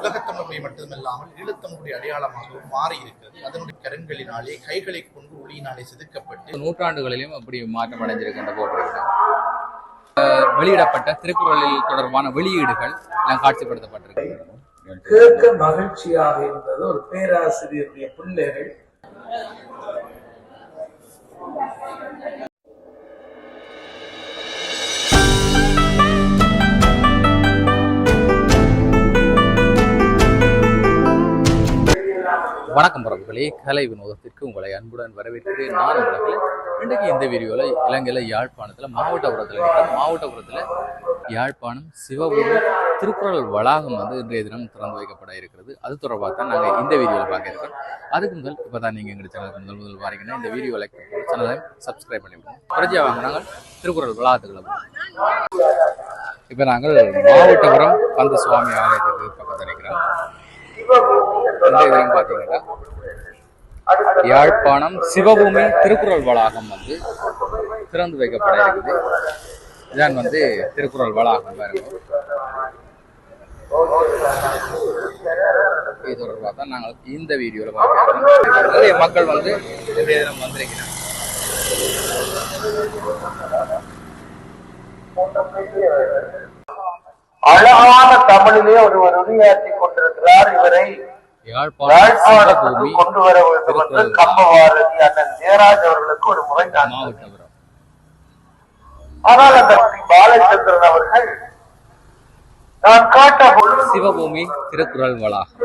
உலகத்தமிழ் மட்டுமல்லாமல் ஈழத்தமிழுடைய அடையாளமாகவும் மாறி இருக்கிறது அதனுடைய கரங்களினாலே கைகளை கொண்டு ஒளியினாலே செதுக்கப்பட்டு நூற்றாண்டுகளிலும் அப்படி மாற்றம் அடைஞ்சிருக்கின்ற போட்டிருக்கு அஹ் வெளியிடப்பட்ட திருக்குறளில் தொடர்பான வெளியீடுகள் எல்லாம் காட்சிப்படுத்தப்பட்டிருக்கு. கேட்க மகிழ்ச்சியாக இருந்தது ஒரு பேராசிரியருடைய பிள்ளைகள். வணக்கம் பரப்புகளே கலை வினோதத்திற்கு உங்களை அன்புடன் வரவேற்கிறேன். நான் உலகில் இன்றைக்கு இந்த வீடியோவில் இலங்கையில் யாழ்ப்பாணத்தில் மாவட்டபுரத்தில் மாவட்டபுரத்தில் யாழ்ப்பாணம் சிவபுரம் திருக்குறள் வளாகம் வந்து இன்றைய தினம் திறந்து வைக்கப்பட இருக்கிறது. அது தொடர்பாக தான் நாங்கள் இந்த வீடியோவில் பார்க்க அதுக்கு முதல் இப்போ தான் நீங்கள் எங்கள் சேனலுக்கு முதல் முதல் பாருங்கன்னா இந்த வீடியோ லைக் பண்ணி சேனலை சப்ஸ்கிரைப் பண்ணிவிடுவோம் குறைஞ்சியாக வாங்க நாங்கள் திருக்குறள் வளாகத்துக்குள்ள இப்போ நாங்கள் மாவட்டபுரம் கந்த சுவாமி ஆலயத்துக்கு பக்கத்தில் இருக்கிறோம். இந்த பார்த்தீங்கன்னா யாழ்ப்பாணம் சிவபூமி திருக்குறள் வளாகம் வந்து திறந்து வைக்கப்பட இருக்குது இதான் வந்து திருக்குறள் வளாகம் பாருங்க. இது தொடர்பாக தான் நாங்கள் இந்த வீடியோவில் பார்க்கிறோம். நிறைய மக்கள் வந்து இன்றைய தினம் வந்திருக்கிறாங்க. அழகான தமிழிலே ஒருவர் உரையாற்றி கொண்டிருக்கிறார். இவரை யாழ்ப்பாணம் கொண்டு வர வேண்டும் என்று கம்பவாரதி அண்ணன் ஜெயராஜ் அவர்களுக்கு ஒரு முறை நான் ஆனால் அந்த பாலச்சந்திரன் அவர்கள் நான் காட்ட பொழுது சிவபூமி திருக்குறள் வளாகம்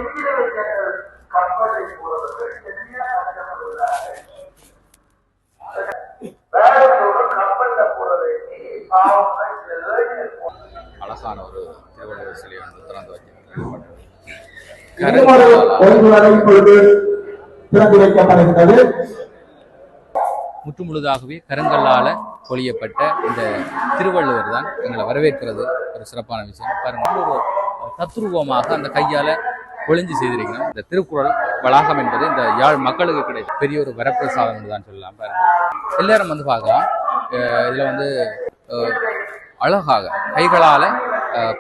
கப்பல்ல போறது பாவம் அழகான ஒரு திருவள்ளுவர் சிலை வந்து திறந்து வச்சிருக்கிறாங்க இன்னொரு ஒழுங்குமுறை இப்பொழுது திறந்து வைக்கப்படுகிறது முற்று முழுதாகவே கருங்கல்லால பொழியப்பட்ட இந்த திருவள்ளுவர் தான் எங்களை வரவேற்கிறது. ஒரு சிறப்பான விஷயம். பாருங்க ஒரு தத்ரூபமாக அந்த கையால பொழிஞ்சு செய்திருக்கணும் இந்த திருக்குறள் வளாகம் என்பது இந்த யாழ் மக்களுக்கு கிடைத்த பெரிய ஒரு வரப்பிரசாதம் என்று தான் சொல்லலாம். பாருங்க எல்லாரும் வந்து பார்க்கலாம். இதுல வந்து அழகாக கைகளால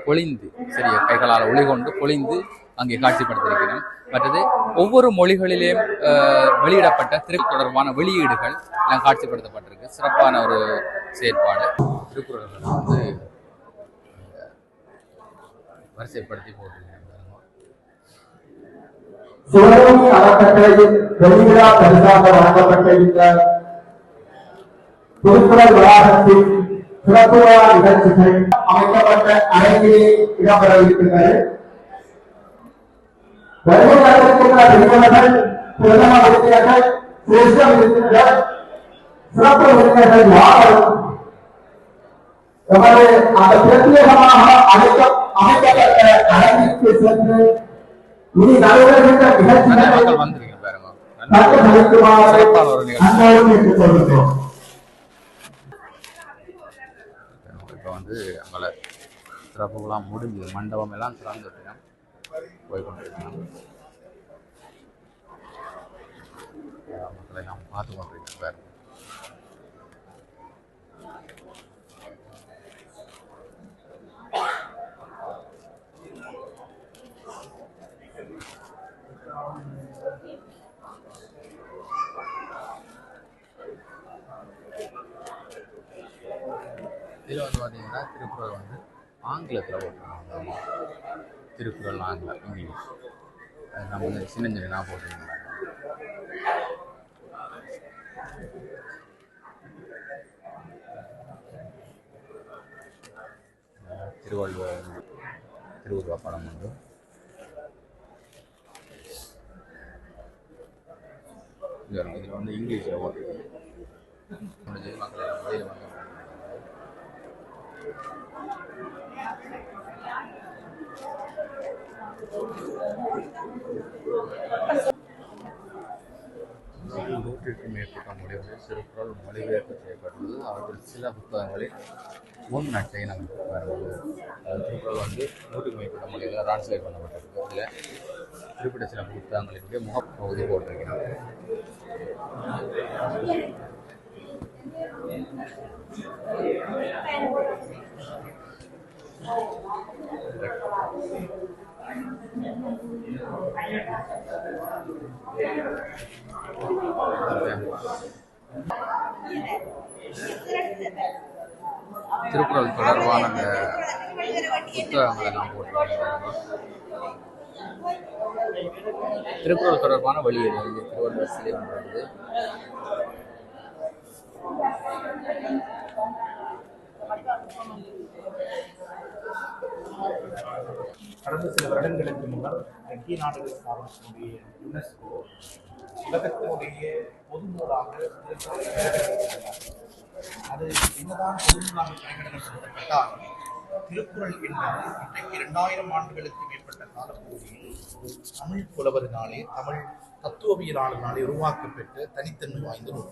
பொழிந்து சரியா கைகளால் ஒளிகொண்டு பொழிந்து அங்கே காட்சிப்படுத்தியிருக்கிறோம். மற்றது ஒவ்வொரு மொழிகளிலேயும் வெளியிடப்பட்ட திரு தொடர்பான வெளியீடுகள் எல்லாம் காட்சிப்படுத்தப்பட்டிருக்கு. சிறப்பான ஒரு செயற்பாடு. திருக்குறள்களை வந்து வரிசைப்படுத்தி போட்டு சிவகங்கை அறக்கட்டளையின் வெளிவிழா பரிசாக வழங்கப்பட்ட இந்த திருக்குறள் வளாகத்தின் நிகழ்ச்சிகள் அமைக்கப்பட்ட அரங்கிலே இடம்பெற இருக்கின்றது வருகை தந்திருக்கின்ற விருந்தினர்கள் பிரதம விருந்தினர்கள் சிரேஷ்ட சிறப்பு விருந்தினர்கள் யாரும் எமது அந்த பிரத்யேகமாக அழைக்க அமைக்கப்பட்ட அரங்கிற்கு சென்று இனி நடைபெறுகின்ற நிகழ்ச்சிகளை பாருங்க இப்போ வந்து அங்கே சிறப்புகளாம் முடிஞ்சது. மண்டபம் எல்லாம் திறந்து போய் கொண்டிருக்கேன் மக்களை நாம் பார்த்து கொண்டிருக்கேன் பாருங்க இதில் வந்து பார்த்தீங்கன்னா திருக்குறள் வந்து ஆங்கிலத்தில் போட்டிருக்காங்க. திருக்குறள் ஆங்கிலம் இங்கிலீஷ் அது நம்ம வந்து சின்ன சின்ன போட்டிருக்கோம் திருவள்ளுவர் திருவுருவ படம் உண்டு. இதில் வந்து இங்கிலீஷில் ஓட்டு முடிஞ்சது மக்கள் எல்லாம் நூற்றிற்கும் மேற்பட்ட மொழிகளில் சிறப்பால் மொழிபெயர்ப்பு செய்யப்பட்டுள்ளது. அவற்றில் சில புத்தகங்களில் முன் நட்டை நமக்கு வருவது அதாவது திருக்குறள் வந்து நூற்றுக்கும் மேற்பட்ட மொழிகளில் டிரான்ஸ்லேட் பண்ணப்பட்டிருக்கு. அதில் குறிப்பிட்ட சில புத்தகங்களினுடைய முகப்பகுதி போட்டிருக்கிறது. திருக்குறள் தொடர்பான அந்த புத்தகங்களை நான் போட்டிருக்கேன் திருக்குறள் தொடர்பான வெளியீடு வந்து திருவள்ளுவர் சிலை ஒன்று கடந்த சில வருடங்களுக்கு முன்னர் ஐக்கிய நாடுகள் ஸ்தாபனத்தினுடைய யுனெஸ்கோ உலகத்தினுடைய பொது நூலாக அது என்னதான் பொதுநூலாக பிரகடனப்படுத்தப்பட்டாலும் திருக்குறள் என்பது இன்றைக்கு இரண்டாயிரம் ஆண்டுகளுக்கு மேற்பட்ட காலப்பகுதியில் ஒரு தமிழ் புலவரினாலே தமிழ் தத்துவவியலாளர்களாலே உருவாக்கப்பெற்ற தனித்தன்மை வாய்ந்த நூல்.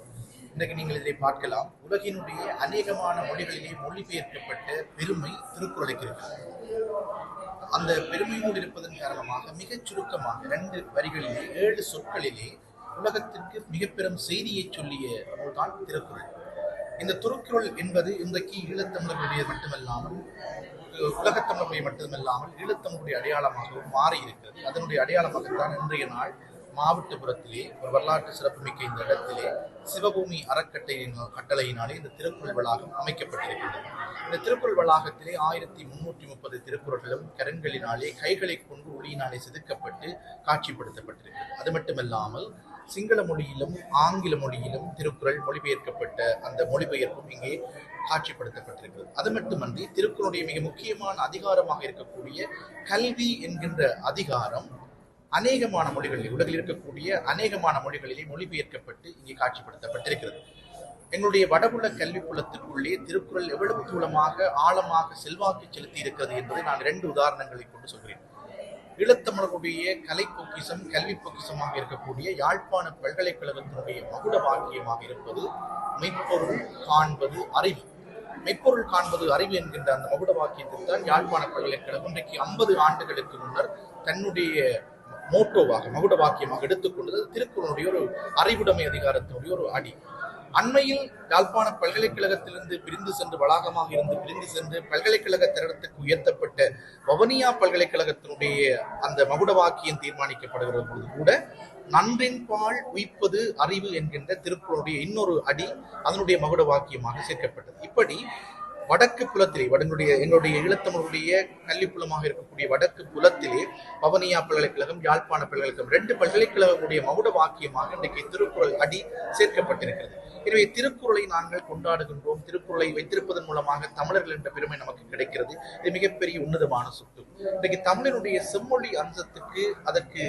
இன்றைக்கு நீங்கள் இதை பார்க்கலாம். உலகினுடைய அநேகமான மொழிகளிலே மொழிபெயர்க்கப்பட்ட பெருமை திருக்குறளுக்கு இருக்கிறது அந்த பெருமையோடு இருப்பதன் காரணமாக மிகச் சுருக்கமாக இரண்டு வரிகளிலே ஏழு சொற்களிலே உலகத்திற்கு மிகப்பெரும் செய்தியை சொல்லிய நூல்தான் திருக்குறள். இந்த திருக்குறள் என்பது இன்றைக்கு ஈழத்தமிழர்களுடைய மட்டுமல்லாமல் உலகத்தமிழர்களுடைய மட்டுமல்லாமல் ஈழத்தமிழருடைய அடையாளமாகவும் மாறி இருக்கிறது அதனுடைய அடையாளமாகத்தான் இன்றைய நாள் மாவட்டபுரத்திலே ஒரு வரலாற்று சிறப்புமிக்க இந்த இடத்திலே சிவபூமி அறக்கட்டையின் கட்டளையினாலே இந்த திருக்குறள் வளாகம் அமைக்கப்பட்டிருக்கின்றது. இந்த திருக்குறள் வளாகத்திலே ஆயிரத்தி முன்னூற்றி முப்பது திருக்குறள்களும் கரங்களினாலே கைகளை கொண்டு ஒளியினாலே செதுக்கப்பட்டு காட்சிப்படுத்தப்பட்டிருக்கிறது. அது மட்டுமல்லாமல் சிங்கள மொழியிலும் ஆங்கில மொழியிலும் திருக்குறள் மொழிபெயர்க்கப்பட்ட அந்த மொழிபெயர்ப்பும் இங்கே காட்சிப்படுத்தப்பட்டிருக்கிறது. அது மட்டுமன்றி திருக்குறளுடைய மிக முக்கியமான அதிகாரமாக இருக்கக்கூடிய கல்வி என்கின்ற அதிகாரம் அநேகமான மொழிகளில் உலகில் இருக்கக்கூடிய அநேகமான மொழிகளிலே மொழிபெயர்க்கப்பட்டு இங்கே காட்சிப்படுத்தப்பட்டிருக்கிறது. எங்களுடைய வடபுல கல்வி திருக்குறள் எவ்வளவு தூளமாக ஆழமாக செல்வாக்கு செலுத்தி இருக்கிறது என்பதை நான் இரண்டு உதாரணங்களை கொண்டு சொல்கிறேன். ஈழத்தமிழர்களுடைய கலை பொக்கிசம் கல்வி பொக்கிசமாக இருக்கக்கூடிய யாழ்ப்பாண பல்கலைக்கழகத்தினுடைய மகுட வாக்கியமாக இருப்பது மெய்ப்பொருள் காண்பது அறிவு. மெய்ப்பொருள் காண்பது அறிவு என்கின்ற அந்த மகுட வாக்கியத்தில் தான் யாழ்ப்பாண பல்கலைக்கழகம் இன்றைக்கு ஐம்பது ஆண்டுகளுக்கு முன்னர் தன்னுடைய மோட்டோவாக மகுட வாக்கியமாக எடுத்துக்கொண்டது திருக்குறளுடைய ஒரு அறிவுடைமை அதிகாரத்தினுடைய ஒரு அடி. அண்மையில் யாழ்ப்பாண பல்கலைக்கழகத்திலிருந்து பிரிந்து சென்று வளாகமாக இருந்து பிரிந்து சென்று பல்கலைக்கழக தரத்துக்கு உயர்த்தப்பட்ட வவனியா பல்கலைக்கழகத்தினுடைய அந்த மகுட வாக்கியம் தீர்மானிக்கப்படுகிற பொழுது கூட நன்றின் பால் உய்ப்பது அறிவு என்கின்ற திருக்குறளுடைய இன்னொரு அடி அதனுடைய மகுட வாக்கியமாக சேர்க்கப்பட்டது. இப்படி வடக்கு புலத்திலே வடனுடைய என்னுடைய ஈழத்தமிழுடைய கல்விப்புலமாக இருக்கக்கூடிய வடக்கு புலத்திலே பவனியா பல்கலைக்கழகம் யாழ்ப்பாண பல்கலைக்கழகம் ரெண்டு பல்கலைக்கழகங்களுடைய மவுட வாக்கியமாக இன்றைக்கு திருக்குறள் அடி சேர்க்கப்பட்டிருக்கிறது. எனவே திருக்குறளை நாங்கள் கொண்டாடுகின்றோம். திருக்குறளை வைத்திருப்பதன் மூலமாக தமிழர்கள் என்ற பெருமை நமக்கு கிடைக்கிறது. இது மிகப்பெரிய உன்னதமான சொத்து. இன்றைக்கு தமிழனுடைய செம்மொழி அம்சத்துக்கு அதற்கு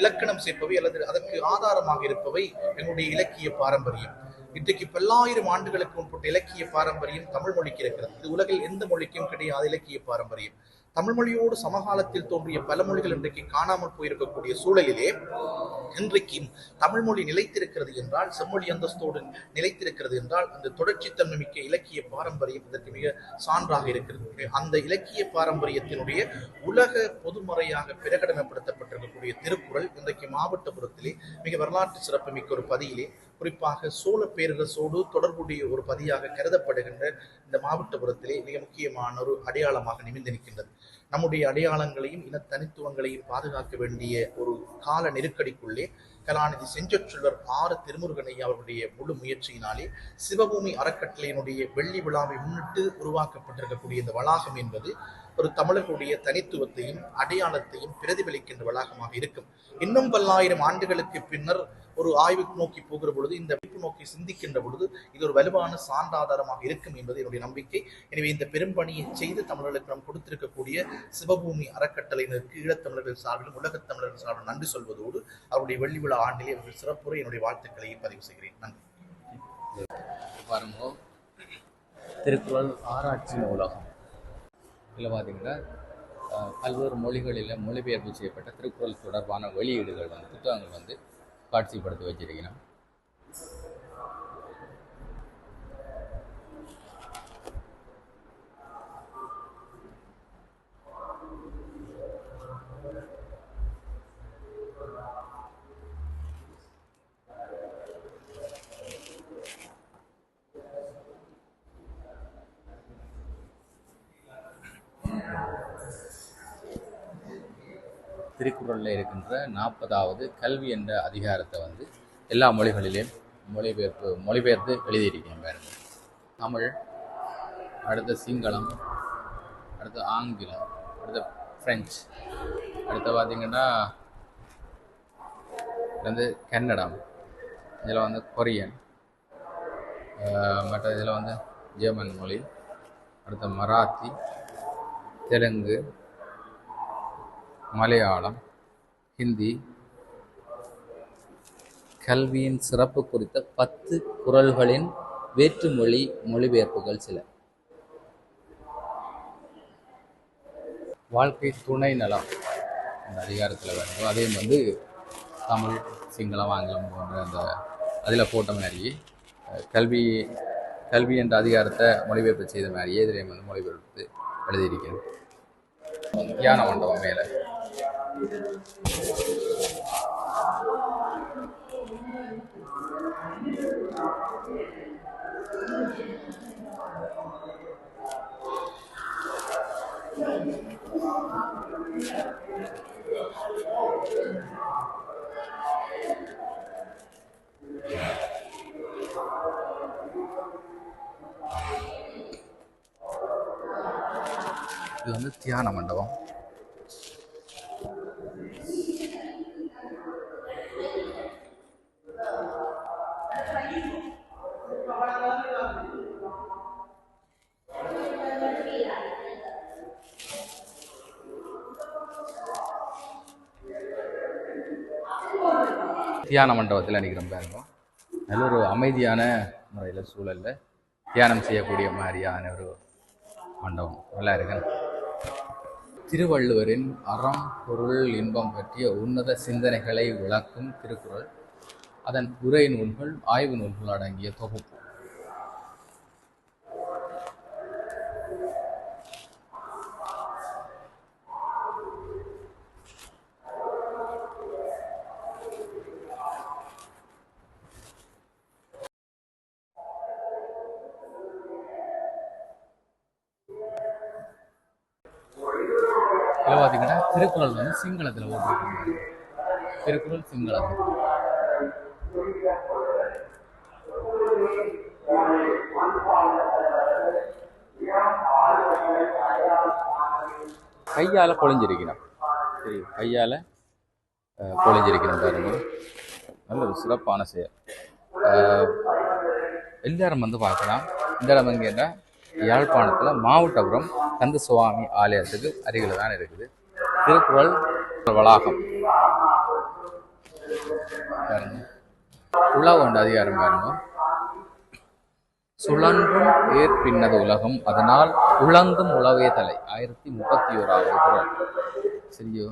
இலக்கணம் சேர்ப்பவை அல்லது அதற்கு ஆதாரமாக இருப்பவை எங்களுடைய இலக்கிய பாரம்பரியம். இன்றைக்கு பல்லாயிரம் ஆண்டுகளுக்கு முன்பட்ட இலக்கிய பாரம்பரியம் தமிழ் மொழிக்கு இருக்கிறது. இது உலகில் எந்த மொழிக்கும் கிடையாது இலக்கிய பாரம்பரியம். தமிழ் மொழியோடு சமகாலத்தில் தோன்றிய பல மொழிகள் இன்றைக்கு காணாமல் போயிருக்கக்கூடிய சூழலிலே இன்றைக்கும் தமிழ் மொழி நிலைத்திருக்கிறது என்றால் செம்மொழி அந்தஸ்தோடு நிலைத்திருக்கிறது என்றால் அந்த தொடர்ச்சித்தன்மை மிக்க இலக்கிய பாரம்பரியம் இதற்கு மிக சான்றாக இருக்கிறது. அந்த இலக்கிய பாரம்பரியத்தினுடைய உலக பொதுமறையாக பிரகடனப்படுத்தப்பட்டிருக்கக்கூடிய திருக்குறள் இன்றைக்கு மாவட்டபுரத்திலே மிக வரலாற்று சிறப்பு மிக்க ஒரு பதியிலே குறிப்பாக சோழ பேரரசோடு தொடர்புடைய ஒரு பதியாக கருதப்படுகின்ற இந்த மாவட்டபுரத்திலே மிக முக்கியமான ஒரு அடையாளமாக நிமிந்து நிற்கின்றது நம்முடைய அடையாளங்களையும் இன தனித்துவங்களையும் பாதுகாக்க வேண்டிய ஒரு கால நெருக்கடிக்குள்ளே கலாநிதி செஞ்சொற்றுள்ளர் ஆறு திருமுருகனை அவருடைய முழு முயற்சியினாலே சிவபூமி அறக்கட்டளையினுடைய வெள்ளி விழாவை முன்னிட்டு உருவாக்கப்பட்டிருக்கக்கூடிய இந்த வளாகம் என்பது ஒரு தமிழர்களுடைய தனித்துவத்தையும் அடையாளத்தையும் பிரதிபலிக்கின்ற வளாகமாக இருக்கும். இன்னும் பல்லாயிரம் ஆண்டுகளுக்கு பின்னர் ஒரு ஆய்வு நோக்கி போகிற பொழுது இந்த விழிப்பு நோக்கி சிந்திக்கின்ற பொழுது இது ஒரு வலுவான சான்றாதாரமாக இருக்கும் என்பது என்னுடைய நம்பிக்கை. எனவே இந்த பெரும்பணியை செய்து தமிழர்களுக்கு நாம் கொடுத்திருக்கக்கூடிய சிவபூமி அறக்கட்டளையினருக்கு ஈழத்தமிழர்கள் சார்பிலும் உலகத் தமிழர்கள் சார்பிலும் நன்றி சொல்வதோடு அவருடைய வெள்ளி விழா ஆண்டிலே அவர்கள் சிறப்புரை என்னுடைய வாழ்த்துக்களை பதிவு செய்கிறேன். நன்றி. திருக்குறள் ஆராய்ச்சி நூலகம். இதில் பார்த்தீங்கன்னா பல்வேறு மொழிகளில் மொழிபெயர்ப்பு செய்யப்பட்ட திருக்குறள் தொடர்பான வெளியீடுகள் வந்து புத்தகங்கள் வந்து காட்சிப்படுத்தி வச்சிருக்கிறோம் திருக்குறளில் இருக்கின்ற நாற்பதாவது கல்வி என்ற அதிகாரத்தை வந்து எல்லா மொழிகளிலேயும் மொழிபெயர்ப்பு மொழிபெயர்த்து எழுதியிருக்கேன் பாருங்க. தமிழ் அடுத்த சிங்களம் அடுத்து ஆங்கிலம் அடுத்து ஃப்ரெஞ்சு அடுத்து பார்த்திங்கன்னா இது வந்து கன்னடம் இதில் வந்து கொரியன் மற்ற இதில் வந்து ஜெர்மன் மொழி அடுத்து மராத்தி தெலுங்கு மலையாளம் ஹிந்தி கல்வியின் சிறப்பு குறித்த பத்து குரல்களின் வேற்றுமொழி மொழிபெயர்ப்புகள் சில. வாழ்க்கை துணை நலம். அந்த அதிகாரத்தில் வருது. அதையும் வந்து தமிழ் சிங்களம் ஆங்கிலம் போன்ற அந்த அதில் போட்ட மாதிரி கல்வி கல்வி என்ற அதிகாரத்தை மொழிபெயர்ப்பு செய்த மாதிரியே இதிலையும் வந்து மொழிபெயர்ப்பு எழுதியிருக்கேன் தியான மண்டபம் மேலே. இது வந்து தியான மண்டபம். தியான மண்டபத்தில் அன்றைக்கி ரொம்ப இருக்கும் நல்ல ஒரு அமைதியான முறையில் சூழலில் தியானம் செய்யக்கூடிய மாதிரியான ஒரு மண்டபம். நல்லா இருக்கு. திருவள்ளுவரின் அறம் பொருள் இன்பம் பற்றிய உன்னத சிந்தனைகளை விளக்கும் திருக்குறள். அதன் உரை நூல்கள் ஆய்வு நூல்கள் அடங்கிய தொகுப்பு. பார்த்தீங்கன்னா திருக்குறள் வந்து சிங்களத்தில் போட்டிருக்காங்க திருக்குறள் சிங்களத்தில் கையால் பொழிஞ்சிருக்கணும். சரி கையால் பொழிஞ்சிருக்கணும் பாருங்க. நல்ல ஒரு சிறப்பான செயல். எல்லாரும் வந்து பார்க்கலாம். இந்த இடம் எங்கன்னா யாழ்ப்பாணத்தில் மாவட்டபுரம் கந்த சுவாமி ஆலயத்துக்கு அருகில் தான் இருக்குது. திருக்குறள் வளாகம். பாருங்க. அதிகாரம் பாருங்க. சுழன்றும் ஏர் பின்னது உலகம். அதனால் உழங்கும் உலவே தலை. ஆயிரத்தி முப்பத்தி ஓராவது குரல் சரியோ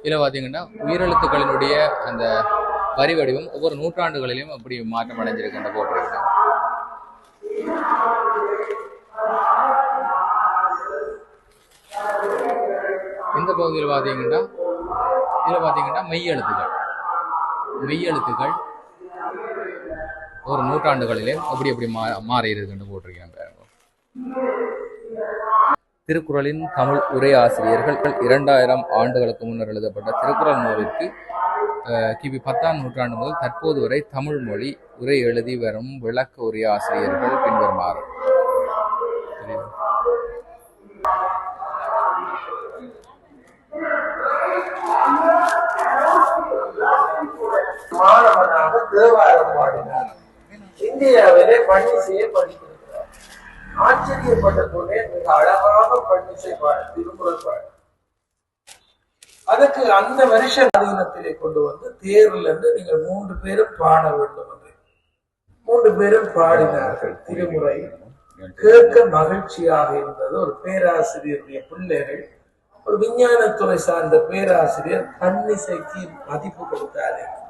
இதில் பார்த்தீங்கன்னா உயிரெழுத்துக்களினுடைய அந்த வரி வடிவம் ஒவ்வொரு நூற்றாண்டுகளிலும் அப்படி மாற்றம் அடைஞ்சிருக்கின்ற போட்டிருக்கேன் பகுதியில் பார்த்தீங்கன்னா இதில் பார்த்தீங்கன்னா மெய்யெழுத்துகள். மெய்யெழுத்துக்கள் ஒரு நூற்றாண்டுகளிலே அப்படி அப்படி மா மாறி இருக்குன்னு திருக்குறளின் தமிழ் உரை ஆசிரியர்கள் இரண்டாயிரம் ஆண்டுகளுக்கு முன்னர் எழுதப்பட்ட திருக்குறள் நூலுக்கு கிபி பத்தாம் நூற்றாண்டு முதல் தற்போது வரை தமிழ் மொழி உரை எழுதி வரும் விளக்க உரை ஆசிரியர்கள் பின்வருமாறு சரியா? மாணவனாக தேவாரம் பாடினார். இந்தியாவிலே பன்னிசையை படித்திருக்கிறார் ஆச்சரியப்பட்ட கொண்டே மிக அழகாக பன்னிசை பாட திருக்குறள் பாட. அதுக்கு அந்த வருஷ அதீனத்திலே கொண்டு வந்து தேர்வுல இருந்து நீங்கள் மூன்று பேரும் பாட வேண்டும் என்று. மூன்று பேரும் பாடினார்கள். திருமுறை கேட்க மகிழ்ச்சியாக இருந்தது. ஒரு பேராசிரியருடைய பிள்ளைகள் ஒரு விஞ்ஞானத்துறை சார்ந்த பேராசிரியர் பன்னிசைக்கு மதிப்பு கொடுத்தார். என்று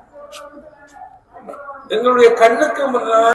எங்களுடைய கண்ணுக்கு முன்னால்